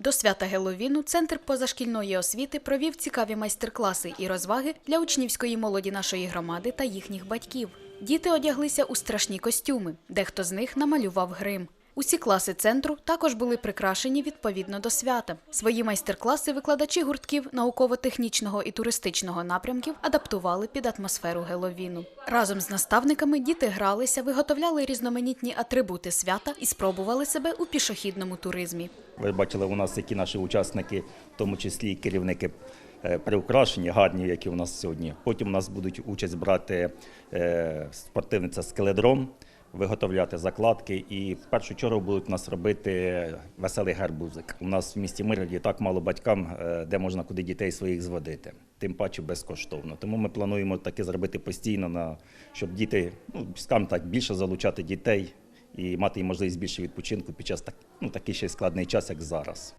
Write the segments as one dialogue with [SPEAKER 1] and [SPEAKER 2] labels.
[SPEAKER 1] До свята Геловіну центр позашкільної освіти провів цікаві майстер-класи і розваги для учнівської молоді нашої громади та їхніх батьків. Діти одяглися у страшні костюми, дехто з них намалював грим. Усі класи центру також були прикрашені відповідно до свята. Свої майстер-класи викладачі гуртків науково-технічного і туристичного напрямків адаптували під атмосферу Геловіну. Разом з наставниками діти гралися, виготовляли різноманітні атрибути свята і спробували себе у пішохідному туризмі.
[SPEAKER 2] Ви бачили у нас, які наші учасники, в тому числі керівники е, приукрашені, гарні, які у нас сьогодні. Потім у нас будуть участь брати е, спортивниця скеледром, виготовляти закладки. І в першу чергу будуть нас робити веселий гарбузик. У нас в місті Миргороді так мало батькам, е, де можна куди дітей своїх зводити. Тим паче безкоштовно. Тому ми плануємо таке зробити постійно, на, щоб діти, ну, скажімо так, більше залучати дітей і мати можливість більше відпочинку під час так, ну, такий ще складний час, як зараз.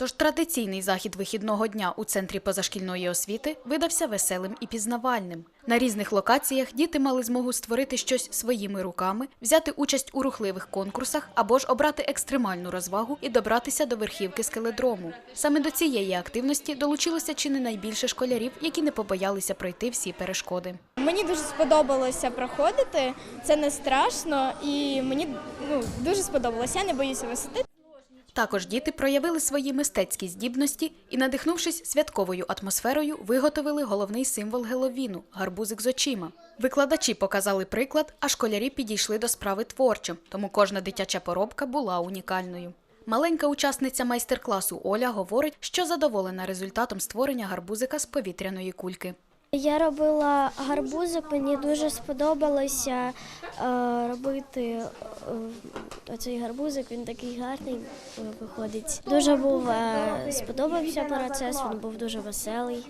[SPEAKER 1] Тож традиційний захід вихідного дня у центрі позашкільної освіти видався веселим і пізнавальним. На різних локаціях діти мали змогу створити щось своїми руками, взяти участь у рухливих конкурсах або ж обрати екстремальну розвагу і добратися до верхівки скеледрому. Саме до цієї активності долучилося чи не найбільше школярів, які не побоялися пройти всі перешкоди.
[SPEAKER 3] Мені дуже сподобалося проходити. Це не страшно, і мені ну дуже сподобалося. Я не боюся висоти.
[SPEAKER 1] Також діти проявили свої мистецькі здібності і, надихнувшись святковою атмосферою, виготовили головний символ Геловіну гарбузик з очима. Викладачі показали приклад, а школярі підійшли до справи творчо, тому кожна дитяча поробка була унікальною. Маленька учасниця майстер-класу Оля говорить, що задоволена результатом створення гарбузика з повітряної кульки.
[SPEAKER 4] Я робила гарбузик, мені дуже сподобалося е, робити е, оцей гарбузик, він такий гарний е, виходить. Дуже був сподобався процес, він був дуже веселий.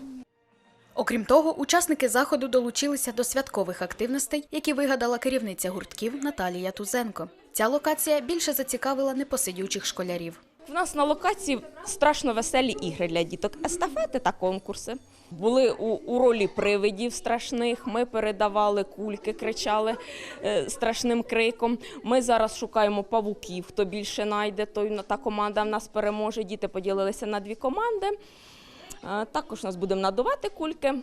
[SPEAKER 1] Окрім того, учасники заходу долучилися до святкових активностей, які вигадала керівниця гуртків Наталія Тузенко. Ця локація більше зацікавила непосидючих школярів.
[SPEAKER 5] У нас на локації страшно веселі ігри для діток, естафети та конкурси. Були у, у ролі привидів страшних. Ми передавали кульки, кричали е, страшним криком. Ми зараз шукаємо павуків. Хто більше знайде, той та команда в нас переможе. Діти поділилися на дві команди. Е, також нас будемо надувати кульки.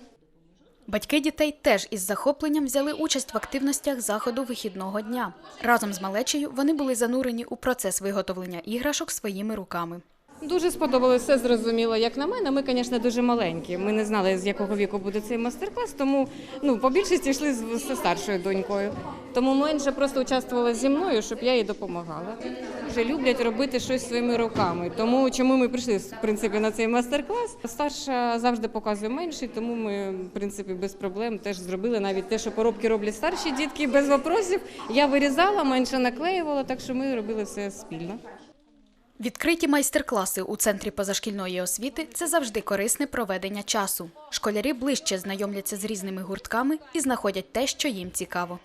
[SPEAKER 1] Батьки дітей теж із захопленням взяли участь в активностях заходу вихідного дня. Разом з малечею вони були занурені у процес виготовлення іграшок своїми руками.
[SPEAKER 6] Дуже сподобалося, все зрозуміло. Як на мене, ми, звісно, дуже маленькі. Ми не знали, з якого віку буде цей майстер-клас, тому ну, по більшості йшли з, старшою донькою. Тому менше просто участвувала зі мною, щоб я їй допомагала. Дуже люблять робити щось своїми руками. Тому чому ми прийшли в принципі на цей майстер-клас? Старша завжди показує менший, тому ми в принципі без проблем теж зробили навіть те, що поробки роблять старші дітки без вопросів. Я вирізала, менше наклеювала, так що ми робили все спільно.
[SPEAKER 1] Відкриті майстер-класи у центрі позашкільної освіти це завжди корисне проведення часу. Школярі ближче знайомляться з різними гуртками і знаходять те, що їм цікаво.